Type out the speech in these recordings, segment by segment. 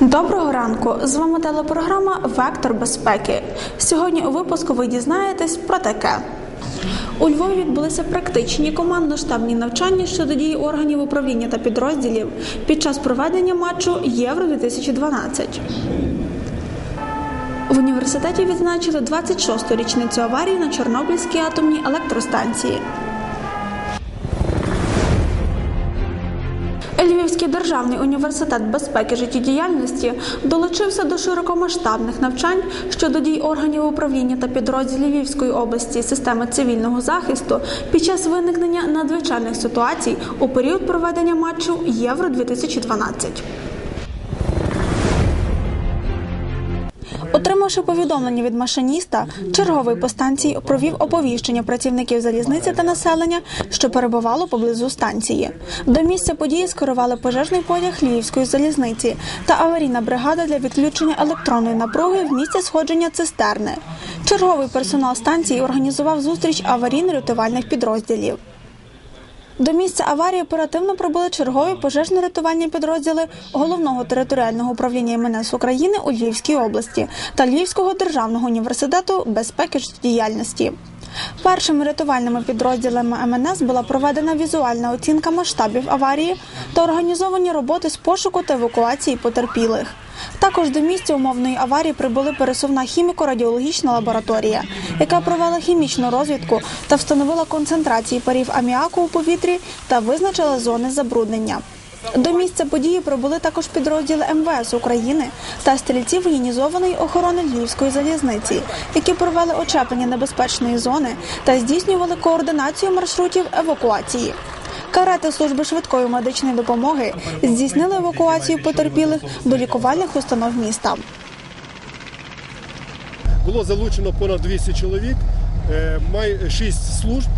Доброго ранку! З вами телепрограма Вектор безпеки. Сьогодні у випуску ви дізнаєтесь про таке. У Львові відбулися практичні командно-штабні навчання щодо дії органів управління та підрозділів під час проведення матчу Євро 2012 В університеті відзначили 26-ту річницю аварії на Чорнобильській атомній електростанції. Львівський державний університет безпеки життєдіяльності долучився до широкомасштабних навчань щодо дій органів управління та підрозділів Львівської області системи цивільного захисту під час виникнення надзвичайних ситуацій у період проведення матчу Євро 2012 Отримавши повідомлення від машиніста, черговий по станції провів оповіщення працівників залізниці та населення, що перебувало поблизу станції. До місця події скерували пожежний потяг Львівської залізниці та аварійна бригада для відключення електронної напруги в місці сходження цистерни. Черговий персонал станції організував зустріч аварійно-рятувальних підрозділів. До місця аварії оперативно прибули чергові пожежно-рятувальні підрозділи головного територіального управління МНС України у Львівській області та Львівського державного університету безпеки життєдіяльності. Першими рятувальними підрозділами МНС була проведена візуальна оцінка масштабів аварії та організовані роботи з пошуку та евакуації потерпілих. Також до місця умовної аварії прибули пересувна хіміко-радіологічна лабораторія, яка провела хімічну розвідку та встановила концентрації парів аміаку у повітрі та визначила зони забруднення. До місця події прибули також підрозділи МВС України та стрільці воєнізованої охорони Львівської залізниці, які провели очеплення небезпечної зони та здійснювали координацію маршрутів евакуації. Карети служби швидкої медичної допомоги здійснили евакуацію потерпілих до лікувальних установ міста. Було залучено понад 200 чоловік, е, май 6 служб,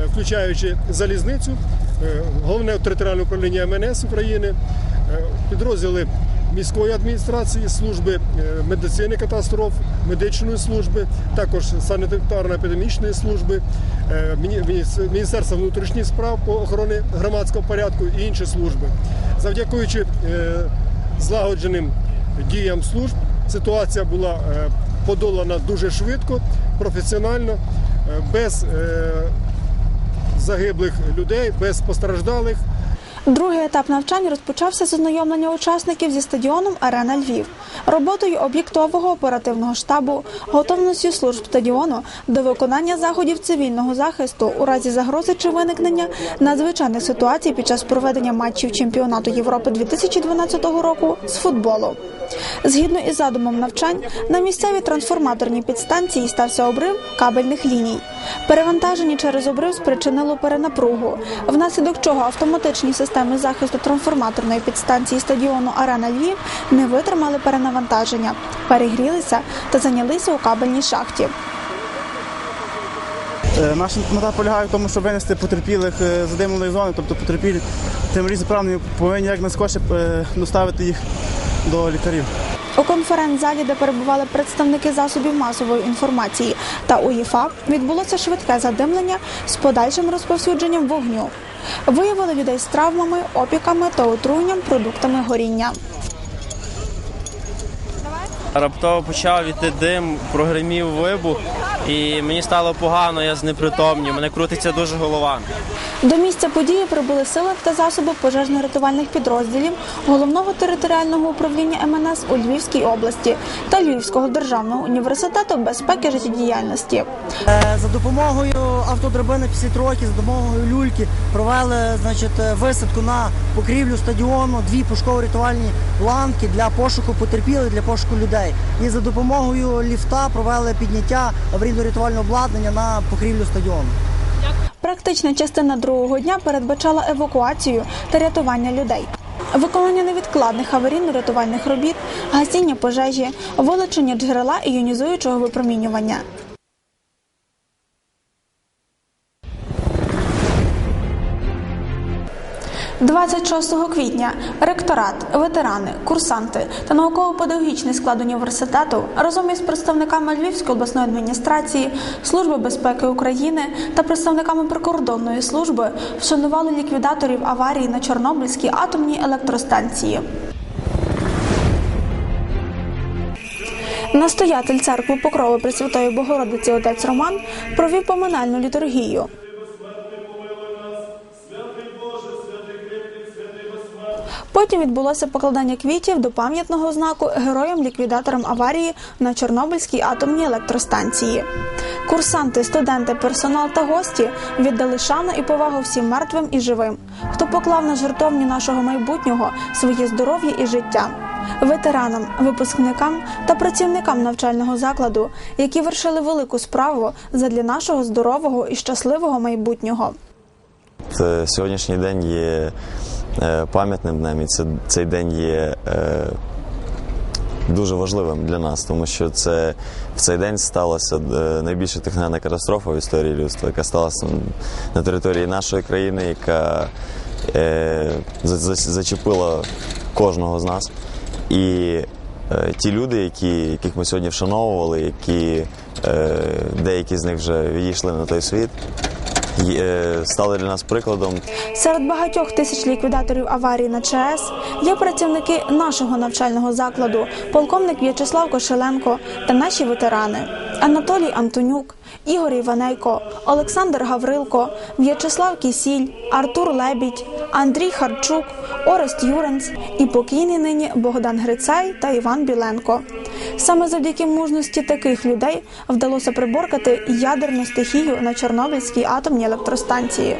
е, включаючи залізницю, е, головне територіальне управління МНС України, підрозділи міської адміністрації, служби е, медицини катастроф, медичної служби, також санітарно-епідемічної служби, е, Міністерства внутрішніх справ по охороні громадського порядку і інші служби. Завдякуючи е, злагодженим діям служб, ситуація була подолана дуже швидко, професіонально, без загиблих людей, без постраждалих. Другий етап навчань розпочався з ознайомлення учасників зі стадіоном Арена Львів, роботою об'єктового оперативного штабу, готовністю служб стадіону до виконання заходів цивільного захисту у разі загрози чи виникнення надзвичайних ситуацій під час проведення матчів чемпіонату Європи 2012 року з футболу. Згідно із задумом навчань, на місцевій трансформаторній підстанції стався обрив кабельних ліній. Перевантаження через обрив спричинило перенапругу, внаслідок чого автоматичні системи захисту трансформаторної підстанції стадіону Арена Львів не витримали перенавантаження, перегрілися та зайнялися у кабельній шахті. Е, Наша мета полягає в тому, щоб винести потерпілих е, з задимленої зони, тобто потерпілі тим різноправними повинні як найскоріше е, доставити їх до лікарів. У конференц-залі, де перебували представники засобів масової інформації та УЄФА, відбулося швидке задимлення з подальшим розповсюдженням вогню. Виявили людей з травмами, опіками та отруєнням продуктами горіння. Раптово почав іти дим, прогримів вибух, і мені стало погано, я знепритомнів, мене крутиться дуже голова. До місця події прибули сили та засоби пожежно-рятувальних підрозділів головного територіального управління МНС у Львівській області та Львівського державного університету безпеки життєдіяльності. Е, За допомогою автодрабини 50 років, за допомогою люльки провели значить, е, висадку на покрівлю стадіону, дві пушково-рятувальні ланки для пошуку потерпілих, для пошуку людей. І за допомогою ліфта провели підняття аварійно-рятувального обладнання на покрівлю стадіону. Практична частина другого дня передбачала евакуацію та рятування людей. Виконання невідкладних аварійно-рятувальних робіт, гасіння пожежі, вилучення джерела іонізуючого випромінювання. – 26 квітня ректорат, ветерани, курсанти та науково-педагогічний склад університету разом із представниками Львівської обласної адміністрації, Служби безпеки України та представниками прикордонної служби вшанували ліквідаторів аварії на Чорнобильській атомній електростанції. Настоятель церкви Покрови Пресвятої Богородиці отець Роман провів поминальну літургію. Потім відбулося покладання квітів до пам'ятного знаку героям-ліквідаторам аварії на Чорнобильській атомній електростанції. Курсанти, студенти, персонал та гості віддали шану і повагу всім мертвим і живим, хто поклав на жертовні нашого майбутнього своє здоров'я і життя. Ветеранам, випускникам та працівникам навчального закладу, які вершили велику справу задля нашого здорового і щасливого майбутнього. Це сьогоднішній день є пам'ятним днем, і це, цей день є е, дуже важливим для нас, тому що це в цей день сталася е, найбільша техногенна катастрофа в історії людства, яка сталася на території нашої країни, яка е, за- за- зачепила кожного з нас. І е, ті люди, які, яких ми сьогодні вшановували, які е, деякі з них вже відійшли на той світ, е, стали для нас прикладом Серед багатьох тисяч ліквідаторів аварії на ЧАЕС є працівники нашого навчального закладу, полковник В'ячеслав Кошеленко та наші ветерани Анатолій Антонюк, Ігор Іванейко, Олександр Гаврилко, В'ячеслав Кісіль, Артур Лебідь, Андрій Харчук, Орест Юренц і покійний нині Богдан Грицай та Іван Біленко. Саме завдяки мужності таких людей вдалося приборкати ядерну стихію на Чорнобильській атомній електростанції.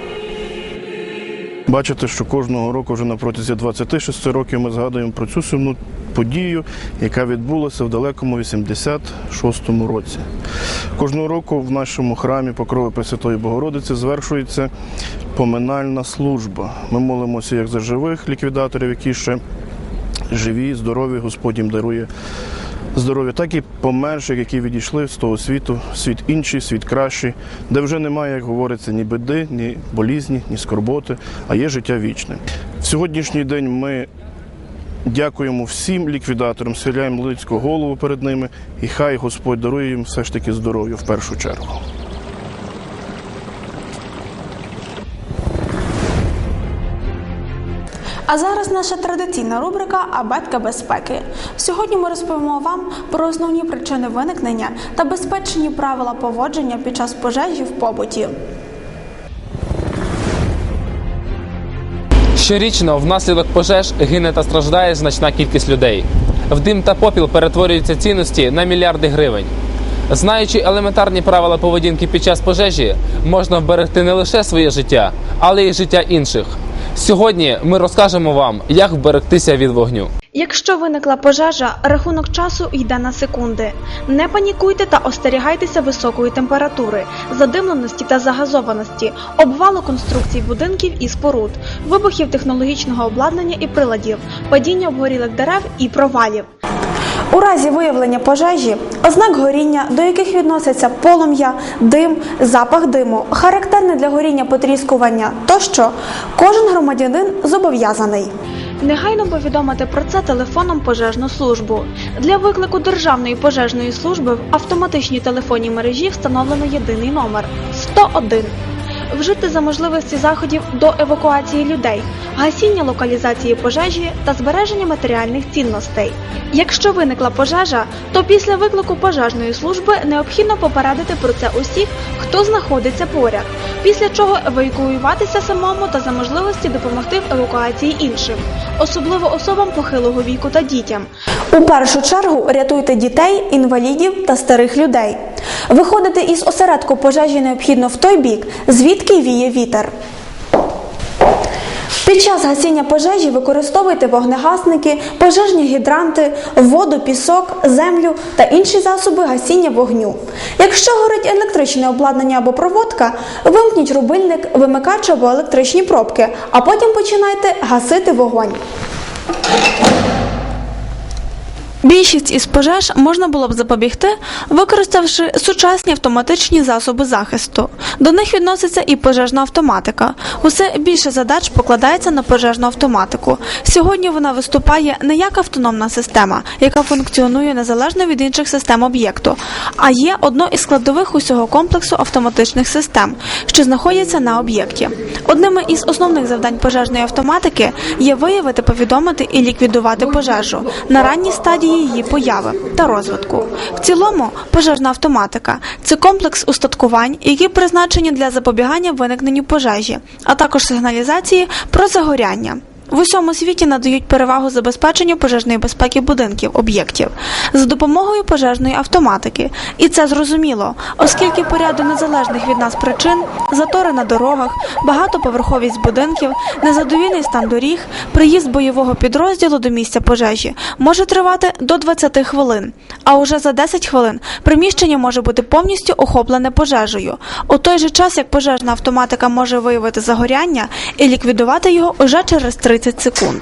Бачите, що кожного року вже на протязі 26 років ми згадуємо про цю сумну подію, яка відбулася в далекому 86-му році. Кожного року в нашому храмі Покрови Пресвятої Богородиці звершується поминальна служба. Ми молимося як за живих ліквідаторів, які ще живі, здорові, Господь їм дарує здоров'я, так і померших, які відійшли з того світу, світ інший, світ кращий, де вже немає, як говориться, ні біди, ні болізні, ні скорботи, а є життя вічне. В сьогоднішній день ми дякуємо всім ліквідаторам, схиляємо людську голову перед ними, і хай Господь дарує їм все ж таки здоров'я в першу чергу. А зараз наша традиційна рубрика Абетка безпеки. Сьогодні ми розповімо вам про основні причини виникнення та безпечні правила поводження під час пожежі в побуті. Щорічно внаслідок пожеж гине та страждає значна кількість людей. В дим та попіл перетворюються цінності на мільярди гривень. Знаючи елементарні правила поведінки під час пожежі, можна вберегти не лише своє життя, але й життя інших. Сьогодні ми розкажемо вам, як вберегтися від вогню. Якщо виникла пожежа, рахунок часу йде на секунди. Не панікуйте та остерігайтеся високої температури, задимленості та загазованості, обвалу конструкцій будинків і споруд, вибухів технологічного обладнання і приладів, падіння обгорілих дерев і провалів. У разі виявлення пожежі, ознак горіння, до яких відносяться полум'я, дим, запах диму, характерне для горіння потріскування тощо, кожен громадянин зобов'язаний. Негайно повідомити про це телефоном пожежну службу. Для виклику Державної пожежної служби в автоматичній телефонній мережі встановлено єдиний номер 101. Вжити за можливості заходів до евакуації людей, гасіння локалізації пожежі та збереження матеріальних цінностей. Якщо виникла пожежа, то після виклику пожежної служби необхідно попередити про це усіх, хто знаходиться поряд, після чого евакуюватися самому та за можливості допомогти в евакуації іншим, особливо особам похилого віку та дітям. У першу чергу рятуйте дітей, інвалідів та старих людей. Виходити із осередку пожежі необхідно в той бік, звідки віє вітер. Під час гасіння пожежі використовуйте вогнегасники, пожежні гідранти, воду, пісок, землю та інші засоби гасіння вогню. Якщо горить електричне обладнання або проводка, вимкніть рубильник, вимикач або електричні пробки, а потім починайте гасити вогонь. Більшість із пожеж можна було б запобігти, використавши сучасні автоматичні засоби захисту. До них відноситься і пожежна автоматика. Усе більше задач покладається на пожежну автоматику. Сьогодні вона виступає не як автономна система, яка функціонує незалежно від інших систем об'єкту, а є одно із складових усього комплексу автоматичних систем, що знаходяться на об'єкті. Одними із основних завдань пожежної автоматики є виявити, повідомити і ліквідувати пожежу на ранній стадії її появи та розвитку. В цілому, пожежна автоматика це комплекс устаткувань, які призначені для запобігання виникненню пожежі, а також сигналізації про загоряння. В усьому світі надають перевагу забезпеченню пожежної безпеки будинків, об'єктів за допомогою пожежної автоматики. І це зрозуміло, оскільки по ряду незалежних від нас причин затори на дорогах, багатоповерховість будинків, незадовільний стан доріг, приїзд бойового підрозділу до місця пожежі може тривати до 20 хвилин. А уже за 10 хвилин приміщення може бути повністю охоплене пожежею. У той же час, як пожежна автоматика може виявити загоряння і ліквідувати його уже через 30 секунд.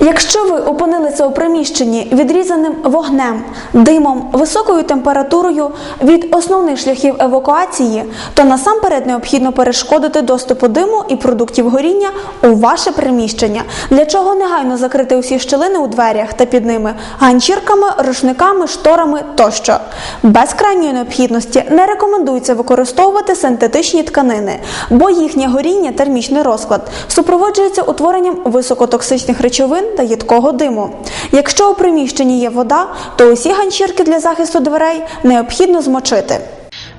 Якщо ви опинилися у приміщенні відрізаним вогнем, димом, високою температурою від основних шляхів евакуації, то насамперед необхідно перешкодити доступу диму і продуктів горіння у ваше приміщення, для чого негайно закрити усі щілини у дверях та під ними ганчірками, рушниками, шторами тощо. Без крайньої необхідності не рекомендується використовувати синтетичні тканини, бо їхнє горіння, термічний розклад, супроводжується утворенням високотоксичних речовин та їдкого диму. Якщо у приміщенні є вода, то усі ганчірки для захисту дверей необхідно змочити.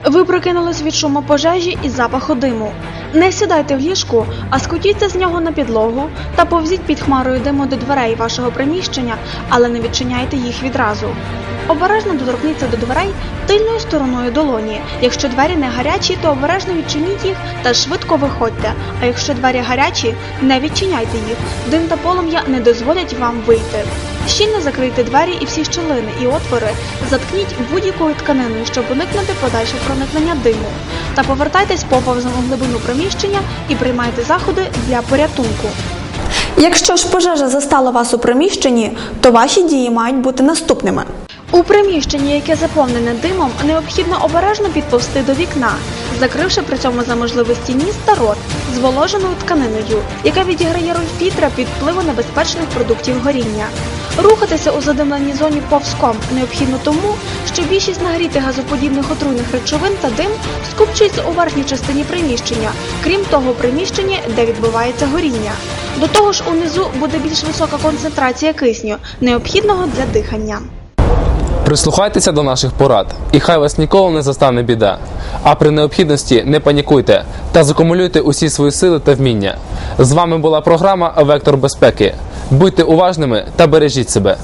Ви прокинулись від шуму пожежі і запаху диму. Не сідайте в ліжку, а скотіться з нього на підлогу та повзіть під хмарою диму до дверей вашого приміщення, але не відчиняйте їх відразу. Обережно доторкніться до дверей тильною стороною долоні. Якщо двері не гарячі, то обережно відчиніть їх та швидко виходьте. А якщо двері гарячі, не відчиняйте їх. Дим та полум'я не дозволять вам вийти. Щільно закрийте двері і всі щілини і отвори, заткніть будь-якою тканиною, щоб уникнути подальшого проникнення диму. Та повертайтесь поповзом у глибину приміщення і приймайте заходи для порятунку. Якщо ж пожежа застала вас у приміщенні, то ваші дії мають бути наступними. У приміщенні, яке заповнене димом, необхідно обережно підповзти до вікна, закривши при цьому за можливості ніс та рот зволоженою тканиною, яка відіграє роль фільтра під впливу небезпечних продуктів горіння. Рухатися у задимленій зоні повзком необхідно тому, що більшість нагрітих газоподібних отруйних речовин та дим скупчується у верхній частині приміщення, крім того приміщення, де відбувається горіння. До того ж, унизу буде більш висока концентрація кисню, необхідного для дихання. Прислухайтеся до наших порад, і хай вас ніколи не застане біда. А при необхідності не панікуйте та закумулюйте усі свої сили та вміння. З вами була програма Вектор безпеки. Будьте уважними та бережіть себе.